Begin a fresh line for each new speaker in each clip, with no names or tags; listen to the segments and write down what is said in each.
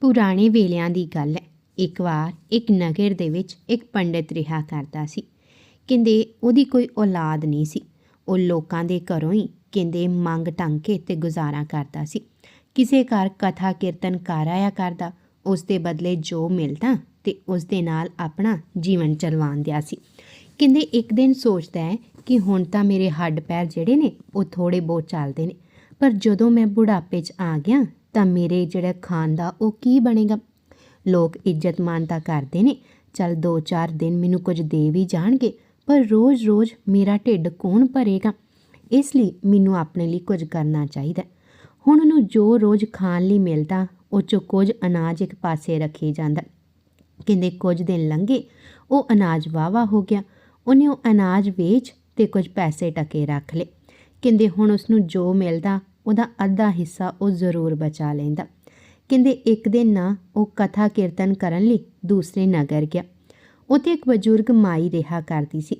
ਪੁਰਾਣੇ ਵੇਲਿਆਂ ਦੀ ਗੱਲ ਹੈ। ਇੱਕ ਵਾਰ ਇੱਕ ਨਗਰ ਦੇ ਵਿੱਚ ਇੱਕ ਪੰਡਿਤ ਰਿਹਾ ਕਰਦਾ ਸੀ। ਕਹਿੰਦੇ ਉਹਦੀ ਕੋਈ ਔਲਾਦ ਨਹੀਂ ਸੀ। ਉਹ ਲੋਕਾਂ ਦੇ ਘਰੋਂ ਹੀ ਕਹਿੰਦੇ ਮੰਗ ਟੰਗ ਕੇ ਤੇ ਗੁਜ਼ਾਰਾ ਕਰਦਾ ਸੀ। ਕਿਸੇ ਘਰ ਕਥਾ ਕੀਰਤਨ ਕਰ ਆਇਆ ਕਰਦਾ। ਉਸ ਦੇ ਬਦਲੇ ਜੋ ਮਿਲਦਾ ਤੇ ਉਸ ਦੇ ਨਾਲ ਆਪਣਾ ਜੀਵਨ ਚਲਵਾਉਂਦਿਆ ਸੀ। ਕਹਿੰਦੇ ਇੱਕ ਦਿਨ ਸੋਚਦਾ ਹੈ ਕਿ ਹੁਣ ਤਾਂ ਮੇਰੇ ਹੱਡ ਪੈਰ ਜਿਹੜੇ ਨੇ ਉਹ ਥੋੜੇ ਬਹੁਤ ਚੱਲਦੇ ਨੇ। ਪਰ ਜਦੋਂ ਮੈਂ ਬੁਢਾਪੇ 'ਚ ਆ ਗਿਆ ਤਾਂ ਮੇਰੇ ਜਿਹੜਾ ਖਾਣ ਦਾ ਉਹ ਕੀ ਬਣੇਗਾ? ਲੋਕ ਇੱਜ਼ਤ ਮਾਨ ਤਾਂ ਕਰਦੇ ਨੇ। ਚਲ 2-4 ਦਿਨ ਮੈਨੂੰ ਕੁਝ ਦੇ ਵੀ ਜਾਣਗੇ, ਪਰ ਰੋਜ਼-ਰੋਜ਼ ਮੇਰਾ ਢਿੱਡ ਕੌਣ ਭਰੇਗਾ? ਇਸ ਲਈ ਮੈਨੂੰ ਆਪਣੇ ਲਈ ਕੁਝ ਕਰਨਾ ਚਾਹੀਦਾ ਹੁਣ ਉਹਨੂੰ ਜੋ ਰੋਜ਼ ਖਾਣ ਲਈ ਮਿਲਦਾ, ਉਹ ਚੋਂ ਕੁਝ ਅਨਾਜ ਇੱਕ ਪਾਸੇ ਰੱਖੀ ਜਾਂਦਾ। ਕਹਿੰਦੇ ਕੁਝ ਦਿਨ ਲੰਘੇ, ਉਹ ਅਨਾਜ ਵਾਵਾ ਹੋ ਗਿਆ। ਉਹਨੇ ਉਹ ਅਨਾਜ ਵੇਚ ਤੇ ਕੁਝ ਪੈਸੇ ਟਕੇ ਰੱਖ ਲਏ। ਕਹਿੰਦੇ ਹੁਣ ਉਸ ਨੂੰ ਜੋ ਮਿਲਦਾ ਉਹਦਾ ਅੱਧਾ ਹਿੱਸਾ ਉਹ ਜ਼ਰੂਰ ਬਚਾ ਲੈਂਦਾ। ਕਹਿੰਦੇ ਇੱਕ ਦਿਨ ਨਾ ਉਹ ਕਥਾ ਕੀਰਤਨ ਕਰਨ ਲਈ ਦੂਸਰੇ ਨਗਰ ਗਿਆ। ਉੱਥੇ ਇੱਕ ਬਜ਼ੁਰਗ ਮਾਈ ਰਿਹਾ ਕਰਦੀ ਸੀ।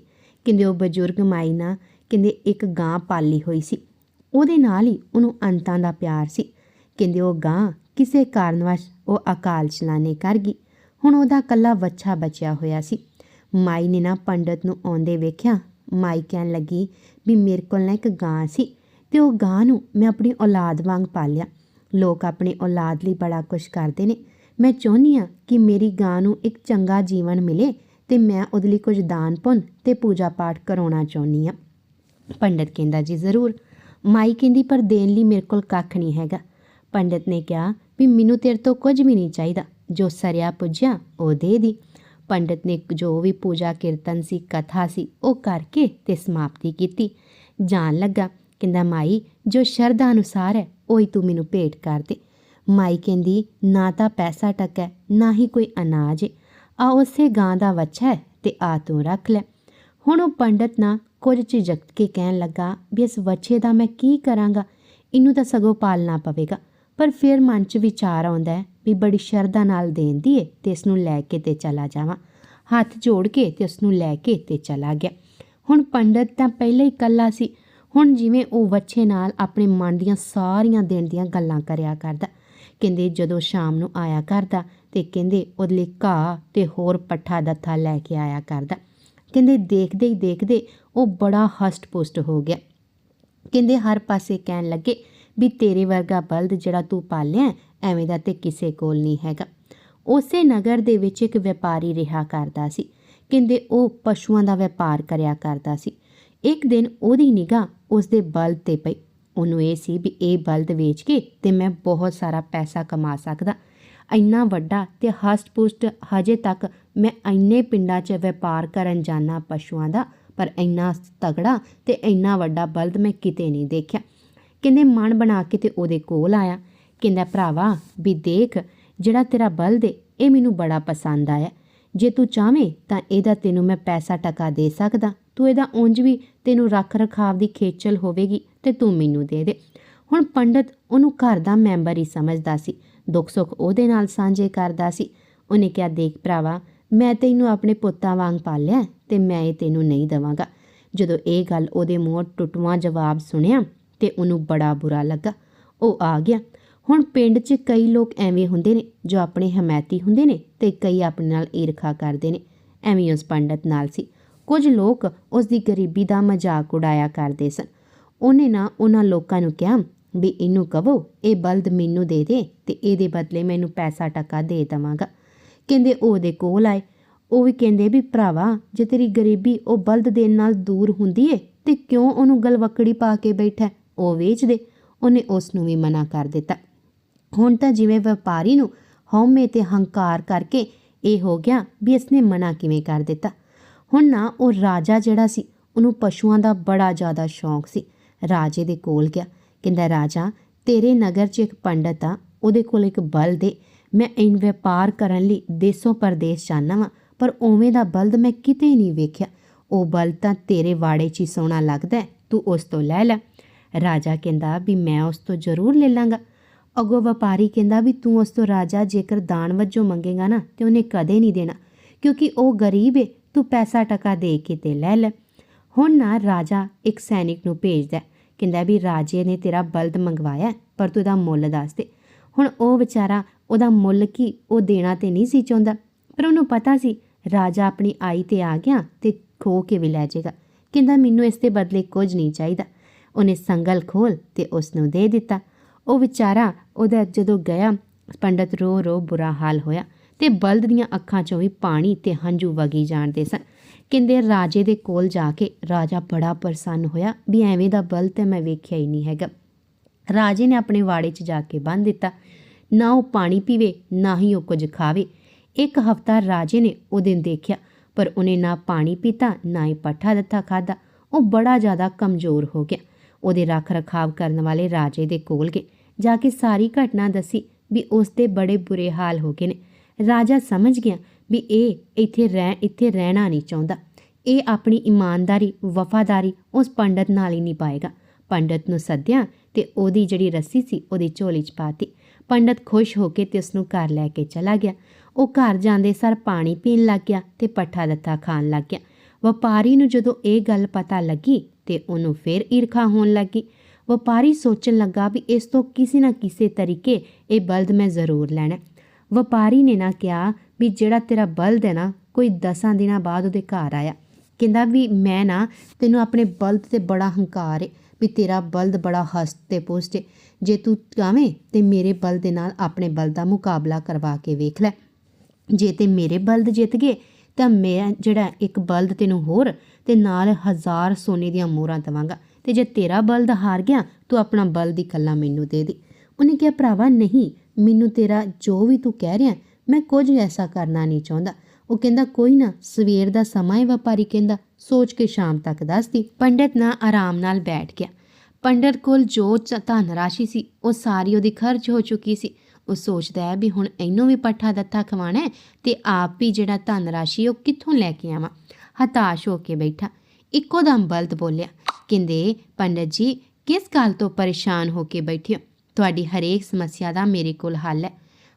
ਕਹਿੰਦੇ ਉਹ ਬਜ਼ੁਰਗ ਮਾਈ ਨਾ ਕਹਿੰਦੇ ਇੱਕ ਗਾਂ ਪਾਲੀ ਹੋਈ ਸੀ। ਉਹਦੇ ਨਾਲ ਹੀ ਉਹਨੂੰ ਅੰਤਾਂ ਦਾ ਪਿਆਰ ਸੀ। ਕਹਿੰਦੇ ਉਹ ਗਾਂ ਕਿਸੇ ਕਾਰਨਵਸ਼ ਉਹ ਅਕਾਲ ਚਲਾਣੇ ਕਰ ਗਈ। ਹੁਣ ਉਹਦਾ ਕੱਲਾ ਵੱਛਾ ਬਚਿਆ ਹੋਇਆ ਸੀ। ਮਾਈ ਨੇ ਨਾ ਪੰਡਤ ਨੂੰ ਆਉਂਦੇ ਵੇਖਿਆ। ਮਾਈ ਕਹਿਣ ਲੱਗੀ ਵੀ ਮੇਰੇ ਕੋਲ ਨਾ ਇੱਕ ਗਾਂ ਸੀ। ਤੇ ਉਹ ਗਾਂ ਨੂੰ ਮੈਂ ਆਪਣੀ ਔਲਾਦ ਵਾਂਗ ਪਾਲਿਆ। ਲੋਕ ਆਪਣੀ ਔਲਾਦ ਲਈ ਬੜਾ ਕੁਝ ਕਰਦੇ ਨੇ। ਮੈਂ ਚਾਹੁੰਦੀ ਆ ਕਿ ਮੇਰੀ ਗਾਂ ਨੂੰ ਇੱਕ ਚੰਗਾ ਜੀਵਨ ਮਿਲੇ ਤੇ ਮੈਂ ਉਹਦੇ ਲਈ ਕੁਝ ਦਾਨ ਪੁੰਨ ਤੇ ਪੂਜਾ ਪਾਠ ਕਰਾਉਣਾ ਚਾਹੁੰਦੀ ਆ ਪੰਡਤ ਕਹਿੰਦਾ, ਜੀ ਜ਼ਰੂਰ। ਮਾਈ ਕਹਿੰਦੀ, ਪਰ ਦੇਣ ਲਈ ਮੇਰੇ ਕੋਲ ਕੱਖ ਨਹੀਂ ਹੈਗਾ। ਪੰਡਤ ਨੇ ਕਿਹਾ, ਵੀ ਮੈਨੂੰ ਤੇਰੇ ਤੋਂ ਕੁਝ ਵੀ ਨਹੀਂ ਚਾਹੀਦਾ। ਜੋ ਸਰਿਆ ਪੁੱਜਿਆ, ਉਹ ਦੇ ਦੀ। ਪੰਡਤ ਨੇ ਜੋ ਵੀ ਪੂਜਾ ਕੀਰਤਨ ਸੀ, ਕਥਾ ਸੀ, ਉਹ ਕਰਕੇ ਤੇ ਸਮਾਪਤੀ ਕੀਤੀ। ਜਾਣ ਲੱਗਾ ਕਹਿੰਦਾ, ਮਾਈ, ਜੋ ਸ਼ਰਧਾ ਅਨੁਸਾਰ ਹੈ, ਉਹੀ ਤੂੰ ਮੈਨੂੰ ਭੇਟ ਕਰ ਦੇ। ਮਾਈ ਕਹਿੰਦੀ, ਨਾ ਤਾਂ ਪੈਸਾ ਟੱਕਾ, ਨਾ ਹੀ ਕੋਈ ਅਨਾਜ ਹੈ ਆ ਉਸੇ ਗਾਂ ਦਾ ਵੱਛਾ ਹੈ ਤੇ ਆ ਤੂੰ ਰੱਖ ਲੈ। ਹੁਣ ਉਹ ਪੰਡਤ ਨਾ ਕੁਝ ਝਿਜਕ ਕੇ ਕਹਿਣ ਲੱਗਾ ਵੀ ਇਸ ਵੱਛੇ ਦਾ ਮੈਂ ਕੀ ਕਰਾਂਗਾ? ਇਹਨੂੰ ਤਾਂ ਸਗੋਂ ਪਾਲਣਾ ਪਵੇਗਾ। ਪਰ ਫਿਰ ਮਨ 'ਚ ਵਿਚਾਰ ਆਉਂਦਾ ਹੈ ਵੀ ਬੜੀ ਸ਼ਰਧਾ ਨਾਲ ਦੇਂਦੀ ਏ ਤੇ ਇਸ ਨੂੰ ਲੈ ਕੇ ਤੇ ਚਲਾ ਜਾਵਾਂ। ਹੱਥ ਜੋੜ ਕੇ ਤੇ ਉਸ ਨੂੰ ਲੈ ਕੇ ਤੇ ਚਲਾ ਗਿਆ। ਹੁਣ ਪੰਡਤ ਤਾਂ ਪਹਿਲਾਂ ਹੀ ਇਕੱਲਾ ਸੀ। ਹੁਣ ਜਿਵੇਂ ਉਹ ਵੱਛੇ ਨਾਲ ਆਪਣੇ ਮਨ ਦੀਆਂ ਸਾਰੀਆਂ ਦਿਨ ਦੀਆਂ ਗੱਲਾਂ ਕਰਿਆ ਕਰਦਾ। ਕਹਿੰਦੇ ਜਦੋਂ ਸ਼ਾਮ ਨੂੰ ਆਇਆ ਕਰਦਾ ਤੇ ਕਹਿੰਦੇ ਉਹਦੇ ਲਈ ਘਾਹ ਤੇ ਹੋਰ ਪੱਠਾ ਦੱਥਾ ਲੈ ਕੇ ਆਇਆ ਕਰਦਾ। ਕਹਿੰਦੇ ਦੇਖਦੇ ਹੀ ਦੇਖਦੇ ਉਹ ਬੜਾ ਹਸਟ-ਪੁਸਟ ਹੋ ਗਿਆ। ਕਹਿੰਦੇ ਹਰ ਪਾਸੇ ਕਹਿਣ ਲੱਗੇ ਵੀ ਤੇਰੇ ਵਰਗਾ ਬਲਦ ਜਿਹੜਾ ਤੂੰ ਪਾਲਿਆ ਐਵੇਂ ਦਾ ਤੇ ਕਿਸੇ ਕੋਲ ਨਹੀਂ ਹੈਗਾ। ਉਸੇ ਨਗਰ ਦੇ ਵਿੱਚ ਇੱਕ ਵਪਾਰੀ ਰਿਹਾ ਕਰਦਾ ਸੀ। ਕਹਿੰਦੇ ਉਹ ਪਸ਼ੂਆਂ ਦਾ ਵਪਾਰ ਕਰਿਆ ਕਰਦਾ ਸੀ। ਇੱਕ ਦਿਨ ਉਹਦੀ ਨਿਗਾਹ ਉਸਦੇ ਬਲਦ ਤੇ ਪਈ। ਉਹਨੂੰ ਇਹ ਸੀ ਵੀ ਇਹ ਬਲਦ ਵੇਚ ਕੇ ਤੇ ਮੈਂ ਬਹੁਤ ਸਾਰਾ ਪੈਸਾ ਕਮਾ ਸਕਦਾ। ਇੰਨਾ ਵੱਡਾ ਤੇ ਹਸਟ-ਪੁਸਟ ਹਜੇ ਤੱਕ ਮੈਂ ਇੰਨੇ ਪਿੰਡਾਂ 'ਚ ਵਪਾਰ ਕਰਨ ਜਾਣਾ ਪਸ਼ੂਆਂ ਦਾ, ਪਰ ਇੰਨਾ ਤਗੜਾ ਤੇ ਇੰਨਾ ਵੱਡਾ ਬਲਦ ਮੈਂ ਕਿਤੇ ਨਹੀਂ ਦੇਖਿਆ। ਕਹਿੰਦੇ ਮਨ ਬਣਾ ਕੇ ਤੇ ਉਹਦੇ ਕੋਲ ਆਇਆ। ਕਹਿੰਦਾ, ਭਰਾਵਾ, ਵੀ ਦੇਖ, ਜਿਹੜਾ ਤੇਰਾ ਬਲਦ ਏ, ਇਹ ਮੈਨੂੰ ਬੜਾ ਪਸੰਦ ਆਇਆ। ਜੇ ਤੂੰ ਚਾਹਵੇਂ ਤਾਂ ਇਹਦਾ ਤੈਨੂੰ ਮੈਂ ਪੈਸਾ ਟਕਾ ਦੇ ਸਕਦਾ। ਤੂੰ ਇਹਦਾ ਉਂਝ ਵੀ ਤੈਨੂੰ ਰੱਖ ਰਖਾਵ ਦੀ ਖੇਚਲ ਹੋਵੇਗੀ ਤੇ ਤੂੰ ਮੈਨੂੰ ਦੇ ਦੇ। ਹੁਣ ਪੰਡਤ ਉਹਨੂੰ ਘਰ ਦਾ ਮੈਂਬਰ ਹੀ ਸਮਝਦਾ ਸੀ। ਦੁੱਖ ਸੁੱਖ ਉਹਦੇ ਨਾਲ ਸਾਂਝੇ ਕਰਦਾ ਸੀ। ਉਹਨੇ ਕਿਹਾ, ਦੇਖ ਭਰਾਵਾ, ਮੈਂ ਤੈਨੂੰ ਆਪਣੇ ਪੁੱਤਾਂ ਵਾਂਗ ਪਾਲਿਆ ਤੇ ਮੈਂ ਇਹ ਤੈਨੂੰ ਨਹੀਂ ਦਵਾਂਗਾ। ਜਦੋਂ ਇਹ ਗੱਲ ਉਹਦੇ ਮੂੰਹ ਟੁੱਟਵਾਂ ਜਵਾਬ ਸੁਣਿਆ ਤੇ ਉਹਨੂੰ ਬੜਾ ਬੁਰਾ ਲੱਗਾ। ਉਹ ਆ ਗਿਆ। ਹੁਣ ਪਿੰਡ 'ਚ ਕਈ ਲੋਕ ਐਵੇਂ ਹੁੰਦੇ ਨੇ, ਜੋ ਆਪਣੇ ਹਮਾਇਤੀ ਹੁੰਦੇ ਨੇ ਤੇ ਕਈ ਆਪਣੇ ਨਾਲ ਈਰਖਾ ਕਰਦੇ ਨੇ। ਐਵੇਂ ਉਸ ਪੰਡਤ ਨਾਲ ਸੀ। ਕੁਝ ਲੋਕ ਉਸ ਦੀ ਗਰੀਬੀ ਦਾ ਮਜ਼ਾਕ ਉਡਾਇਆ ਕਰਦੇ ਸਨ। ਉਹਨੇ ਨਾ ਉਹਨਾਂ ਲੋਕਾਂ ਨੂੰ ਕਿਹਾ, ਵੀ ਇਹਨੂੰ ਕਹੋ, ਇਹ ਬਲਦ ਮੈਨੂੰ ਦੇ ਦੇ ਤੇ ਇਹਦੇ ਬਦਲੇ ਮੈਨੂੰ ਪੈਸਾ ਟਕਾ ਦੇ ਦਵਾਂਗਾ। ਕਹਿੰਦੇ ਉਹਦੇ ਕੋਲ ਆਏ। ਉਹ ਵੀ ਕਹਿੰਦੇ ਵੀ, ਭਰਾਵਾ, ਜੇ ਤੇਰੀ ਗਰੀਬੀ ਉਹ ਬਲਦ ਦੇਣ ਨਾਲ ਦੂਰ ਹੁੰਦੀ ਏ, ਤੇ ਕਿਉਂ ਉਹਨੂੰ ਗਲਵਕੜੀ ਪਾ ਕੇ ਬੈਠਾ? ਉਹ ਵੇਚ ਦੇ। ਉਹਨੇ ਉਸ ਨੂੰ ਵੀ ਮਨਾ ਕਰ ਦਿੱਤਾ। ਹੁਣ ਤਾਂ ਜਿਵੇਂ ਵਪਾਰੀ ਨੂੰ ਹਉਮੈ ਤੇ ਹੰਕਾਰ ਕਰਕੇ ਇਹ ਹੋ ਗਿਆ ਵੀ ਇਸਨੇ ਮਨਾ ਕਿਵੇਂ ਕਰ ਦਿੱਤਾ। ਹੁਣ ਨਾ ਉਹ ਰਾਜਾ ਜਿਹੜਾ ਸੀ, ਉਹਨੂੰ ਪਸ਼ੂਆਂ ਦਾ ਬੜਾ ਜ਼ਿਆਦਾ ਸ਼ੌਂਕ ਸੀ। ਰਾਜੇ ਦੇ ਕੋਲ ਗਿਆ, ਕਹਿੰਦਾ, ਰਾਜਾ, ਤੇਰੇ ਨਗਰ 'ਚ ਇੱਕ ਪੰਡਤ ਆ, ਉਹਦੇ ਕੋਲ ਇੱਕ ਬਲਦ ਏ ਮੈਂ ਇਨ ਵਪਾਰ ਕਰਨ ਲਈ ਦੇਸੋਂ ਪਰਦੇਸ ਜਾਣਾ ਵਾਂ, ਪਰ ਉਵੇਂ ਦਾ ਬਲਦ ਮੈਂ ਕਿਤੇ ਨਹੀਂ ਵੇਖਿਆ। ਉਹ ਬਲਦ ਤਾਂ ਤੇਰੇ ਵਾੜੇ 'ਚ ਹੀ ਸੋਹਣਾ ਲੱਗਦਾ ਤੂੰ ਉਸ ਤੋਂ ਲੈ ਲੈ। ਰਾਜਾ ਕਹਿੰਦਾ, ਵੀ ਮੈਂ ਉਸ ਤੋਂ ਜ਼ਰੂਰ ਲੈ ਲਾਂਗਾ। ਅਗੋ ਵਪਾਰੀ ਕਹਿੰਦਾ ਵੀ ਤੂੰ ਉਸ ਤੋਂ ਰਾਜਾ, ਜੇਕਰ ਦਾਨ ਵਜੋਂ ਮੰਗੇਗਾ ਨਾ, ਤੇ ਉਹਨੇ ਕਦੇ ਨਹੀਂ ਦੇਣਾ, ਕਿਉਂਕਿ ਉਹ ਗਰੀਬ ਏ, ਤੂੰ ਪੈਸਾ ਟਕਾ ਦੇ ਕੇ ਤੇ ਲੈ ਲੈ। ਹੁਣ ਨਾ ਰਾਜਾ ਇੱਕ ਸੈਨਿਕ ਨੂੰ ਭੇਜਦਾ ਕਹਿੰਦਾ ਵੀ ਰਾਜੇ ਨੇ ਤੇਰਾ ਬਲਦ ਮੰਗਵਾਇਆ ਪਰ ਤੂੰ ਇਹਦਾ ਮੁੱਲ ਦੱਸ ਦੇ। ਹੁਣ ਉਹ ਵਿਚਾਰਾ ਉਹਦਾ ਮੁੱਲ ਕੀ, ਉਹ ਦੇਣਾ ਤੇ ਨਹੀਂ ਸੀ ਚਾਹੁੰਦਾ, ਪਰ ਉਹਨੂੰ ਪਤਾ ਸੀ, ਰਾਜਾ ਆਪਣੀ ਆਈ ਤੇ ਆ ਗਿਆ ਤੇ ਖੋ ਕੇ ਵੀ ਲੈ ਜਾਏਗਾ। ਕਹਿੰਦਾ, ਮੈਨੂੰ ਇਸ ਦੇ ਬਦਲੇ ਕੁਝ ਨਹੀਂ ਚਾਹੀਦਾ। ਉਹਨੇ ਸੰਗਲ ਖੋਲ ਤੇ ਉਸ ਨੂੰ ਦੇ ਦਿੱਤਾ। ਉਹ ਵਿਚਾਰਾ ਉਹਦਾ ਜਦੋਂ ਗਿਆ, ਪੰਡਤ ਰੋ ਰੋ ਬੁਰਾ ਹਾਲ ਹੋਇਆ ਤੇ ਬਲਦ ਦੀਆਂ ਅੱਖਾਂ 'ਚੋਂ ਵੀ ਪਾਣੀ ਤੇ ਹੰਝੂ ਵਗੀ ਜਾਣਦੇ ਸਨ। ਕਹਿੰਦੇ ਰਾਜੇ ਦੇ ਕੋਲ ਜਾ ਕੇ ਰਾਜਾ ਬੜਾ ਪ੍ਰਸੰਨ ਹੋਇਆ ਵੀ ਐਵੇਂ ਦਾ ਬਲਦ ਤੇ ਮੈਂ ਵੇਖਿਆ ਹੀ ਨਹੀਂ ਹੈਗਾ। ਰਾਜੇ ਨੇ ਆਪਣੇ ਵਾੜੇ 'ਚ ਜਾ ਕੇ ਬੰਨ੍ਹ ਦਿੱਤਾ। ਨਾ ਉਹ ਪਾਣੀ ਪੀਵੇ, ਨਾ ਹੀ ਉਹ ਕੁਝ ਖਾਵੇ। ਇੱਕ ਹਫਤਾ ਰਾਜੇ ਨੇ ਉਹ ਦਿਨ ਦੇਖਿਆ, ਪਰ ਉਹਨੇ ਨਾ ਪਾਣੀ ਪੀਤਾ, ਨਾ ਹੀ ਪੱਠਾ ਦਿੱਤਾ ਖਾਦਾ ਉਹ ਬੜਾ ਜ਼ਿਆਦਾ ਕਮਜ਼ੋਰ ਹੋ ਗਿਆ। ਉਹਦੇ ਰੱਖ ਰਖਾਵ ਕਰਨ ਵਾਲੇ ਰਾਜੇ ਦੇ ਕੋਲ ਗਏ। ਜਾ ਕੇ ਸਾਰੀ ਘਟਨਾ ਦੱਸੀ ਵੀ ਉਸ ਦੇ ਬੜੇ ਬੁਰੇ ਹਾਲ ਹੋ ਗਏ ਨੇ। ਰਾਜਾ ਸਮਝ ਗਿਆ ਵੀ ਇਹ ਇੱਥੇ ਰਹਿ, ਇੱਥੇ ਰਹਿਣਾ ਨਹੀਂ ਚਾਹੁੰਦਾ। ਇਹ ਆਪਣੀ ਇਮਾਨਦਾਰੀ, ਵਫਾਦਾਰੀ ਉਸ ਪੰਡਤ ਨਾਲ ਹੀ ਨਹੀਂ ਪਾਏਗਾ ਪੰਡਤ ਨੂੰ ਸੱਦਿਆ ਤੇ ਉਹਦੀ ਜਿਹੜੀ ਰੱਸੀ ਸੀ ਉਹਦੀ ਝੋਲੀ 'ਚ ਪਾਤੀ ਪੰਡਤ ਖੁਸ਼ ਹੋ ਕੇ ਤੇ ਉਸ ਨੂੰ ਘਰ ਲੈ ਕੇ ਚਲਾ ਗਿਆ। ਉਹ ਘਰ ਜਾਂਦੇ ਸਰ ਪਾਣੀ ਪੀਣ ਲੱਗ ਗਿਆ ਤੇ ਪੱਠਾ ਦੱਥਾ ਖਾਣ ਲੱਗ ਗਿਆ। ਵਪਾਰੀ ਨੂੰ ਜਦੋਂ ਇਹ ਗੱਲ ਪਤਾ ਲੱਗੀ ਤੇ ਉਹਨੂੰ ਫੇਰ ਈਰਖਾ ਹੋਣ ਲੱਗੀ। ਵਪਾਰੀ ਸੋਚਣ ਲੱਗਾ ਵੀ ਇਸ ਤੋਂ ਕਿਸੇ ਨਾ ਕਿਸੇ ਤਰੀਕੇ ਇਹ ਬਲਦ ਮੈਂ ਜ਼ਰੂਰ ਲੈਣਾ। ਵਪਾਰੀ ਨੇ ਨਾ ਕਿਹਾ ਵੀ ਜਿਹੜਾ ਤੇਰਾ ਬਲਦ ਹੈ ਨਾ, ਕੋਈ ਦਸਾਂ ਦਿਨਾਂ ਬਾਅਦ ਉਹਦੇ ਘਰ ਆਇਆ। ਕਹਿੰਦਾ ਵੀ ਮੈਂ ਨਾ ਤੈਨੂੰ ਆਪਣੇ ਬਲਦ ਤੇ ਬੜਾ ਹੰਕਾਰ ਹੈ ਵੀ ਤੇਰਾ ਬਲਦ ਬੜਾ ਹਸਤ ਹਸਤੇ ਪੁਸ਼ਟ ਹੈ ਜੇ ਤੂੰ ਚਾਵੇਂ ਤੇ ਮੇਰੇ ਬਲਦ ਦੇ ਨਾਲ ਆਪਣੇ ਬਲਦ ਦਾ ਮੁਕਾਬਲਾ ਕਰਵਾ ਕੇ ਵੇਖ ਲੈ। ਜੇ ਤੇ ਮੇਰੇ ਬਲਦ ਜਿੱਤ ਗਏ, ਤਾਂ ਮੈਂ ਜਿਹੜਾ ਇੱਕ ਬਲਦ ਤੈਨੂੰ ਹੋਰ ਤੇ ਨਾਲ ਹਜ਼ਾਰ ਸੋਨੇ ਦੀਆਂ ਮੋਹਰਾਂ ਦਵਾਂਗਾ। ਤੇ ਜੇ ਤੇਰਾ ਬਲਦ ਹਾਰ ਗਿਆ, ਤੂੰ ਆਪਣਾ ਬਲਦ ਹੀ ਕੱਲਾ ਮੈਨੂੰ ਦੇ ਦੇ। ਉਹਨੇ ਕਿਹਾ, ਭਰਾਵਾ, ਨਹੀਂ, ਮੈਨੂੰ ਤੇਰਾ ਜੋ ਵੀ ਤੂੰ ਕਹਿ ਰਿਹਾ, ਮੈਂ ਕੁਝ ਐਸਾ ਕਰਨਾ ਨਹੀਂ ਚਾਹੁੰਦਾ। ਉਹ ਕਹਿੰਦਾ, ਕੋਈ ਨਾ, ਸਵੇਰ ਦਾ ਸਮਾਂ ਹੈ ਵਪਾਰੀ ਕਹਿੰਦਾ, ਸੋਚ ਕੇ ਸ਼ਾਮ ਤੱਕ ਦੱਸਦੀ। ਪੰਡਤ ਨਾ ਆਰਾਮ ਨਾਲ ਬੈਠ ਗਿਆ। ਪੰਡਤ ਕੋਲ ਜੋ ਚ- ਧਨ ਰਾਸ਼ੀ ਸੀ, ਉਹ ਸਾਰੀ ਉਹਦੀ ਖਰਚ ਹੋ ਚੁੱਕੀ ਸੀ। ਉਹ ਸੋਚਦਾ ਹੈ ਵੀ ਹੁਣ ਇਹਨੂੰ ਵੀ ਪੱਠਾ ਦੱਥਾ ਖਵਾਣਾ ਹੈ ਤੇ ਆਪ ਵੀ ਜਿਹੜਾ ਧਨ ਰਾਸ਼ੀ, ਉਹ ਕਿੱਥੋਂ ਲੈ ਕੇ ਆਵਾਂ। ਹਤਾਸ਼ ਹੋ ਕੇ ਬੈਠਾ। ਇੱਕੋ ਦਮ ਬਲਦ ਬੋਲਿਆ, ਕਹਿੰਦੇ, ਪੰਡਤ ਜੀ, ਕਿਸ ਗੱਲ ਤੋਂ ਪਰੇਸ਼ਾਨ ਹੋ ਕੇ ਬੈਠੇ ਹੋ? ਤੁਹਾਡੀ ਹਰੇਕ ਸਮੱਸਿਆ ਦਾ ਮੇਰੇ ਕੋਲ ਹੱਲ ਹੈ।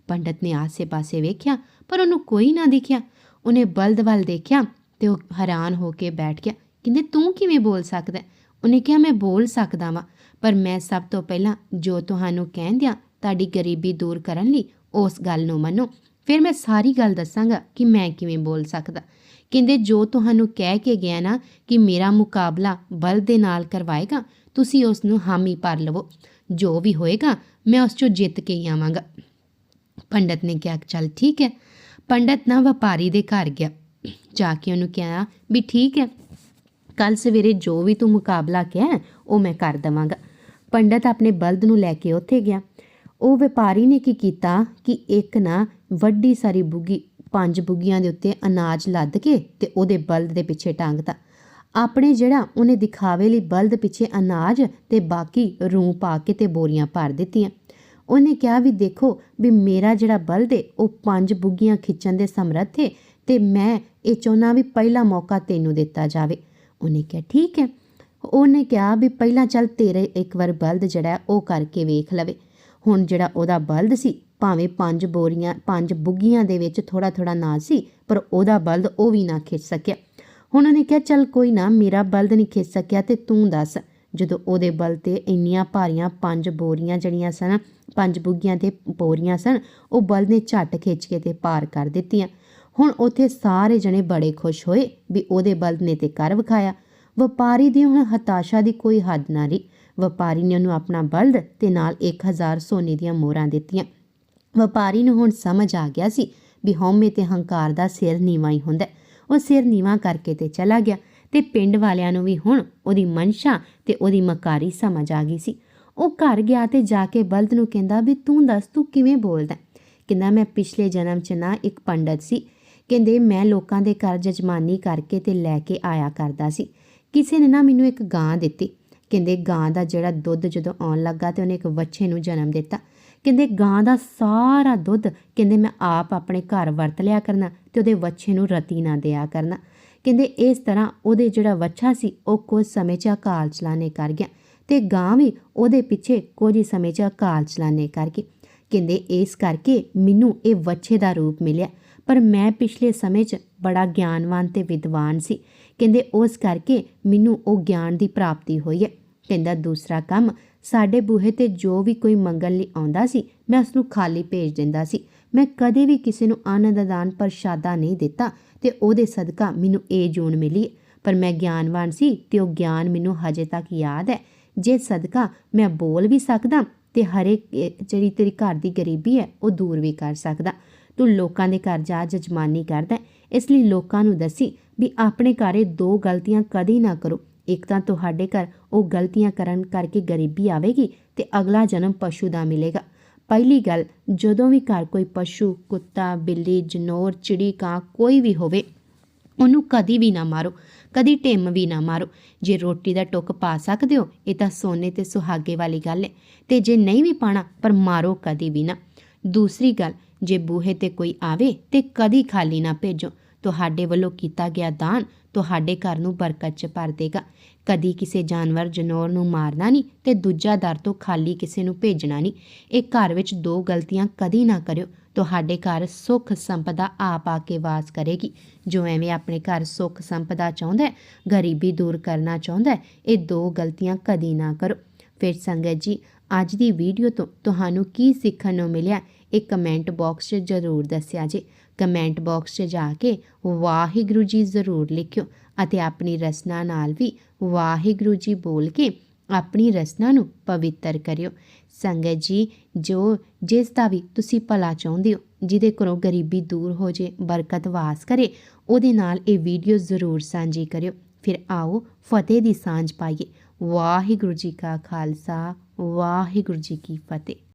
ਪੰਡਤ ਨੇ ਆਸੇ-ਪਾਸੇ ਵੇਖਿਆ, ਪਰ ਉਹਨੂੰ ਕੋਈ ਨਾ ਦਿਖਿਆ। ਉਹਨੇ ਬਲਦ ਵੱਲ ਦੇਖਿਆ ਤੇ ਉਹ ਹੈਰਾਨ ਹੋ ਕੇ ਬੈਠ ਗਿਆ। ਕਹਿੰਦੇ, ਤੂੰ ਕਿਵੇਂ ਬੋਲ ਸਕਦਾ ਉਹਨੇ ਕਿਹਾ, ਮੈਂ ਬੋਲ ਸਕਦਾ ਵਾਂ, ਪਰ ਮੈਂ ਸਭ ਤੋਂ ਪਹਿਲਾਂ ਜੋ ਤੁਹਾਨੂੰ ਕਹਿੰਦਿਆਂ ਤੁਹਾਡੀ ਗਰੀਬੀ ਦੂਰ ਕਰਨ ਲਈ ਉਸ ਗੱਲ ਨੂੰ ਮੰਨੋ। ਫਿਰ ਮੈਂ ਸਾਰੀ ਗੱਲ ਦੱਸਾਂਗਾ ਕਿ ਮੈਂ ਕਿਵੇਂ ਬੋਲ ਸਕਦਾ। ਕਹਿੰਦੇ, ਜੋ ਤੁਹਾਨੂੰ ਕਹਿ ਕੇ ਗਿਆ ਨਾ ਕਿ ਮੇਰਾ ਮੁਕਾਬਲਾ ਬਲ ਦੇ ਨਾਲ ਕਰਵਾਏਗਾ, ਤੁਸੀਂ ਉਸ ਨੂੰ ਹਾਮੀ ਭਰ ਲਵੋ। ਜੋ ਵੀ ਹੋਏਗਾ, ਮੈਂ ਉਸ ਚੋਂ ਜਿੱਤ ਕੇ ਹੀ ਆਵਾਂਗਾ। ਪੰਡਤ ਨੇ ਕਿਹਾ, ਚੱਲ ਠੀਕ ਹੈ। ਪੰਡਤ ਨਾ ਵਪਾਰੀ ਦੇ ਘਰ ਗਿਆ। ਜਾ ਕੇ ਉਹਨੂੰ ਕਿਹਾ ਵੀ ਠੀਕ ਹੈ ਕੱਲ ਸਵੇਰੇ ਜੋ ਵੀ ਤੂੰ ਮੁਕਾਬਲਾ ਕਿਹਾ, ਉਹ ਮੈਂ ਕਰ ਦਵਾਂਗਾ। ਪੰਡਤ ਆਪਣੇ ਬਲਦ ਨੂੰ ਲੈ ਕੇ ਉੱਥੇ ਗਿਆ। ਉਹ ਵਪਾਰੀ ਨੇ ਕੀ ਕੀਤਾ ਕਿ ਇੱਕ ਨਾ ਵੱਡੀ ਸਾਰੀ ਬੁੱਗੀ ਪੰਜ ਬੁੱਗੀਆਂ ਦੇ ਉੱਤੇ ਅਨਾਜ ਲੱਦ ਕੇ ਤੇ ਉਹਦੇ ਬਲਦ ਦੇ ਪਿੱਛੇ ਟਾਂਗਤਾ ਆਪਣੇ ਜਿਹੜਾ ਉਹਨੇ ਦਿਖਾਵੇ ਲਈ ਬਲਦ ਪਿੱਛੇ ਅਨਾਜ ਤੇ ਬਾਕੀ ਰੂੰ ਪਾ ਕੇ ਤੇ ਬੋਰੀਆਂ ਭਰ ਦਿੱਤੀਆਂ। ਉਹਨੇ ਕਿਹਾ ਵੀ ਦੇਖੋ ਵੀ ਮੇਰਾ ਜਿਹੜਾ ਬਲਦ ਏ, ਉਹ ਪੰਜ ਬੁੱਗੀਆਂ ਖਿੱਚਣ ਦੇ ਸਮਰੱਥ ਏ ਤੇ ਮੈਂ ਇਹ ਚਾਹੁੰਦਾ ਵੀ ਪਹਿਲਾ ਮੌਕਾ ਤੈਨੂੰ ਦਿੱਤਾ ਜਾਵੇ। ਉਹਨੇ ਕਿਹਾ, ਠੀਕ ਹੈ। ਉਹਨੇ ਕਿਹਾ ਵੀ ਪਹਿਲਾਂ ਚੱਲ ਤੇਰੇ ਇੱਕ ਵਾਰ ਬਲਦ ਜਿਹੜਾ, ਉਹ ਕਰਕੇ ਵੇਖ ਲਵੇ। ਹੁਣ ਜਿਹੜਾ ਉਹਦਾ ਬਲਦ ਸੀ ਭਾਵੇਂ ਪੰਜ ਬੋਰੀਆਂ, ਪੰਜ ਬੁੱਗੀਆਂ ਦੇ ਵਿੱਚ ਥੋੜਾ ਥੋੜਾ ਨਾ ਸੀ, ਪਰ ਉਹਦਾ ਬਲਦ ਉਹ ਵੀ ਨਾ ਖਿੱਚ ਸਕਿਆ। ਹੁਣ ਉਹਨੇ ਕਿਹਾ, ਚੱਲ ਕੋਈ ਨਾ, ਮੇਰਾ ਬਲਦ ਨਹੀਂ ਖਿੱਚ ਸਕਿਆ ਤੇ ਤੂੰ ਦੱਸ। ਜਦੋਂ ਉਹਦੇ ਬਲ ਤੇ ਇੰਨੀਆਂ ਭਾਰੀਆਂ ਪੰਜ ਬੋਰੀਆਂ ਜਿਹੜੀਆਂ ਸਨ, ਪੰਜ ਬੁੱਗੀਆਂ ਤੇ ਬੋਰੀਆਂ ਸਨ, ਉਹ ਬਲਦ ਨੇ ਝੱਟ ਖਿੱਚ ਕੇ ਤੇ ਪਾਰ ਕਰ ਦਿੱਤੀਆਂ। ਹੁਣ ਉੱਥੇ ਸਾਰੇ ਜਣੇ ਬੜੇ ਖੁਸ਼ ਹੋਏ ਵੀ ਉਹਦੇ ਬਲਦ ਨੇ ਤੇ ਕਰ ਵਿਖਾਇਆ। ਵਪਾਰੀ ਦੀ ਹੁਣ ਹਤਾਸ਼ਾ ਦੀ ਕੋਈ ਹੱਦ ਨਾ ਰਹੀ। ਵਪਾਰੀ ਨੇ ਉਹਨੂੰ ਆਪਣਾ ਬਲਦ ਤੇ ਨਾਲ 1000 ਸੋਨੇ ਦੀਆਂ ਮੋਹਰਾਂ ਦਿੱਤੀਆਂ। ਵਪਾਰੀ ਨੂੰ ਹੁਣ ਸਮਝ ਆ ਗਿਆ ਸੀ ਵੀ ਹਉਮੈ ਤੇ ਹੰਕਾਰ ਦਾ ਸਿਰ ਨੀਵਾਂ ਹੀ ਹੁੰਦਾ ਉਹ ਸਿਰ ਨੀਵਾਂ ਕਰਕੇ ਤੇ ਚਲਾ ਗਿਆ ਤੇ ਪਿੰਡ ਵਾਲਿਆਂ ਨੂੰ ਵੀ ਹੁਣ ਉਹਦੀ ਮਨਸ਼ਾ ਤੇ ਉਹਦੀ ਮਕਾਰੀ ਸਮਝ ਆ ਗਈ ਸੀ। ਉਹ ਘਰ ਗਿਆ ਤੇ ਜਾ ਕੇ ਬਲਦ ਨੂੰ ਕਹਿੰਦਾ, ਵੀ ਤੂੰ ਦੱਸ, ਤੂੰ ਕਿਵੇਂ ਬੋਲਦਾ ਕਹਿੰਦਾ, ਮੈਂ ਪਿਛਲੇ ਜਨਮ 'ਚ ਨਾ ਇੱਕ ਪੰਡਤ ਸੀ। ਕਹਿੰਦੇ, ਮੈਂ ਲੋਕਾਂ ਦੇ ਘਰ ਜਜਮਾਨੀ ਕਰਕੇ ਤੇ ਲੈ ਕੇ ਆਇਆ ਕਰਦਾ ਸੀ। ਕਿਸੇ ਨੇ ਨਾ ਮੈਨੂੰ ਇੱਕ ਗਾਂ ਦਿੱਤੀ। ਕਹਿੰਦੇ, ਗਾਂ ਦਾ ਜਿਹੜਾ ਦੁੱਧ ਜਦੋਂ ਆਉਣ ਲੱਗਾ ਤੇ ਉਹਨੇ ਇੱਕ ਵੱਛੇ ਨੂੰ ਜਨਮ ਦਿੱਤਾ। ਕਹਿੰਦੇ ਗਾਂ ਦਾ ਸਾਰਾ ਦੁੱਧ ਕਹਿੰਦੇ ਮੈਂ ਆਪ ਆਪਣੇ ਘਰ ਵਰਤ ਲਿਆ ਕਰਨਾ ਤੇ ਉਹਦੇ ਵੱਛੇ ਨੂੰ ਰਤੀ ਨਾ ਦਿਆ ਕਰਨਾ। ਕਹਿੰਦੇ ਇਸ ਤਰ੍ਹਾਂ ਉਹਦੇ ਜਿਹੜਾ ਵੱਛਾ ਸੀ ਉਹ ਕੁਝ ਸਮੇਂ 'ਚ ਅਕਾਲ ਚਲਾਣੇ ਕਰ ਗਿਆ ਤੇ ਗਾਂ ਵੀ ਉਹਦੇ ਪਿੱਛੇ ਕੁਝ ਹੀ ਸਮੇਂ 'ਚ ਅਕਾਲ ਚਲਾਣੇ ਕਰ ਗਈ। ਕਹਿੰਦੇ ਇਸ ਕਰਕੇ ਮੈਨੂੰ ਇਹ ਵੱਛੇ ਦਾ ਰੂਪ ਮਿਲਿਆ, ਪਰ ਮੈਂ ਪਿਛਲੇ ਸਮੇਂ 'ਚ ਬੜਾ ਗਿਆਨਵਾਨ ਤੇ ਵਿਦਵਾਨ ਸੀ। ਕਹਿੰਦੇ ਉਸ ਕਰਕੇ ਮੈਨੂੰ ਉਹ ਗਿਆਨ ਦੀ ਪ੍ਰਾਪਤੀ ਹੋਈ ਹੈ। ਕਹਿੰਦਾ ਦੂਸਰਾ ਕੰਮ ਸਾਡੇ ਬੂਹੇ ਤੇ ਜੋ ਵੀ ਕੋਈ ਮੰਗਣ ਲਈ ਆਉਂਦਾ ਸੀ, ਮੈਂ ਉਸ ਨੂੰ ਖਾਲੀ ਭੇਜ ਦਿੰਦਾ ਸੀ। ਮੈਂ ਕਦੇ ਵੀ ਕਿਸੇ ਨੂੰ ਅੰਨ ਦਾ ਦਾਨ ਪ੍ਰਸ਼ਾਦਾ ਨਹੀਂ ਦਿੱਤਾ ਤੇ ਉਹਦੇ ਸਦਕਾ ਮੈਨੂੰ ਇਹ ਜੂਨ ਮਿਲੀ। ਪਰ ਮੈਂ ਗਿਆਨਵਾਨ ਸੀ ਤੇ ਉਹ ਗਿਆਨ ਮੈਨੂੰ ਹਜੇ ਤੱਕ ਯਾਦ ਹੈ। ਜੇ ਸਦਕਾ ਮੈਂ ਬੋਲ ਵੀ ਸਕਦਾ ਤੇ ਹਰੇਕ ਜਿਹੜੀ ਤੇਰੀ ਘਰ ਦੀ ਗਰੀਬੀ ਹੈ, ਉਹ ਦੂਰ ਵੀ ਕਰ ਸਕਦਾ। ਤੂੰ ਲੋਕਾਂ ਦੇ ਘਰ ਜਾ, ਜਜਮਾਨੀ ਕਰਦਾ ਇਸ ਲਈ ਲੋਕਾਂ ਨੂੰ ਦੱਸੀ ਵੀ ਆਪਣੇ ਘਰ ਦੋ ਗਲਤੀਆਂ ਕਦੀ ਨਾ ਕਰੋ। ਇੱਕ ਤਾਂ ਤੁਹਾਡੇ ਘਰ ਉਹ ਗਲਤੀਆਂ ਕਰਨ ਕਰਕੇ ਗਰੀਬੀ ਆਵੇਗੀ ਤੇ ਅਗਲਾ ਜਨਮ ਪਸ਼ੂ ਦਾ ਮਿਲੇਗਾ। ਪਹਿਲੀ ਗੱਲ, ਜਦੋਂ ਵੀ ਘਰ ਕੋਈ ਪਸ਼ੂ, ਕੁੱਤਾ, ਬਿੱਲੀ, ਜਨੌਰ, ਚਿੜੀ, ਕਾਂ ਕੋਈ ਵੀ ਹੋਵੇ, ਉਹਨੂੰ ਕਦੀ ਵੀ ਨਾ ਮਾਰੋ, ਕਦੀ ਢਿੰਮ ਵੀ ਨਾ ਮਾਰੋ। ਜੇ ਰੋਟੀ ਦਾ ਟੁੱਕ ਪਾ ਸਕਦੇ ਹੋ, ਇਹ ਤਾਂ ਸੋਨੇ ਤੇ ਸੁਹਾਗੇ ਵਾਲੀ ਗੱਲ ਹੈ। ਤੇ ਜੇ ਨਹੀਂ ਵੀ ਪਾਣਾ, ਪਰ ਮਾਰੋ ਕਦੀ ਵੀ ਨਾ। ਦੂਸਰੀ ਗੱਲ, ਜੇ ਬੂਹੇ ਤੇ ਕੋਈ ਆਵੇ ਤੇ ਕਦੀ ਖਾਲੀ ਨਾ ਭੇਜੋ। ਤੁਹਾਡੇ ਵੱਲੋਂ ਕੀਤਾ ਗਿਆ ਦਾਨ ਤੁਹਾਡੇ ਘਰ ਨੂੰ ਬਰਕਤ ਚ ਭਰ ਦੇਗਾ। ਕਦੀ ਕਿਸੇ ਜਾਨਵਰ ਜਨੌਰ ਨੂੰ ਮਾਰਨਾ ਨਹੀਂ ਤੇ ਦੂਜਾ ਦਰ ਤੋਂ ਖਾਲੀ ਕਿਸੇ ਨੂੰ ਭੇਜਣਾ ਨਹੀਂ। ਇਹ ਘਰ ਵਿੱਚ ਦੋ ਗਲਤੀਆਂ ਕਦੀ ਨਾ ਕਰਿਓ। ਤੁਹਾਡੇ ਘਰ ਸੁੱਖ ਸੰਪਦਾ ਆਪ ਆ ਕੇ ਵਾਸ ਕਰੇਗੀ। ਜੋ ਐਵੇਂ ਆਪਣੇ ਘਰ ਸੁੱਖ ਸੰਪਦਾ ਚਾਹੁੰਦਾ ਗਰੀਬੀ ਦੂਰ ਕਰਨਾ ਚਾਹੁੰਦਾ ਇਹ ਦੋ ਗਲਤੀਆਂ ਕਦੀ ਨਾ ਕਰੋ। ਫਿਰ ਸੰਗਤ ਜੀ, ਅੱਜ ਦੀ ਵੀਡੀਓ ਤੋਂ ਤੁਹਾਨੂੰ ਕੀ ਸਿੱਖਣ ਨੂੰ ਮਿਲਿਆ, ਇਹ ਕਮੈਂਟ ਬਾਕਸ 'ਚ ਜ਼ਰੂਰ ਦੱਸਿਆ ਜੇ। ਕਮੈਂਟ ਬਾਕਸ 'ਚ ਜਾ ਕੇ ਵਾਹਿਗੁਰੂ ਜੀ ਜ਼ਰੂਰ ਲਿਖਿਓ ਅਤੇ ਆਪਣੀ ਰਸਨਾ ਨਾਲ ਵੀ ਵਾਹਿਗੁਰੂ ਜੀ ਬੋਲ ਕੇ ਆਪਣੀ ਰਸਨਾ ਨੂੰ ਪਵਿੱਤਰ ਕਰਿਓ। ਸੰਗਤ ਜੀ, ਜੋ ਜਿਸ ਦਾ ਵੀ ਤੁਸੀਂ ਭਲਾ ਚਾਹੁੰਦੇ ਹੋ, ਜਿਹਦੇ ਕੋਲੋਂ ਗਰੀਬੀ ਦੂਰ ਹੋ ਜੇ, ਬਰਕਤ ਵਾਸ ਕਰੇ, ਉਹਦੇ ਨਾਲ ਇਹ ਵੀਡੀਓ ਜ਼ਰੂਰ ਸਾਂਝੀ ਕਰਿਓ। ਫਿਰ ਆਓ ਫਤਿਹ ਦੀ ਸਾਂਝ ਪਾਈਏ। ਵਾਹਿਗੁਰੂ ਜੀ ਕਾ ਖਾਲਸਾ, ਵਾਹਿਗੁਰੂ ਜੀ ਕੀ ਫਤਿਹ।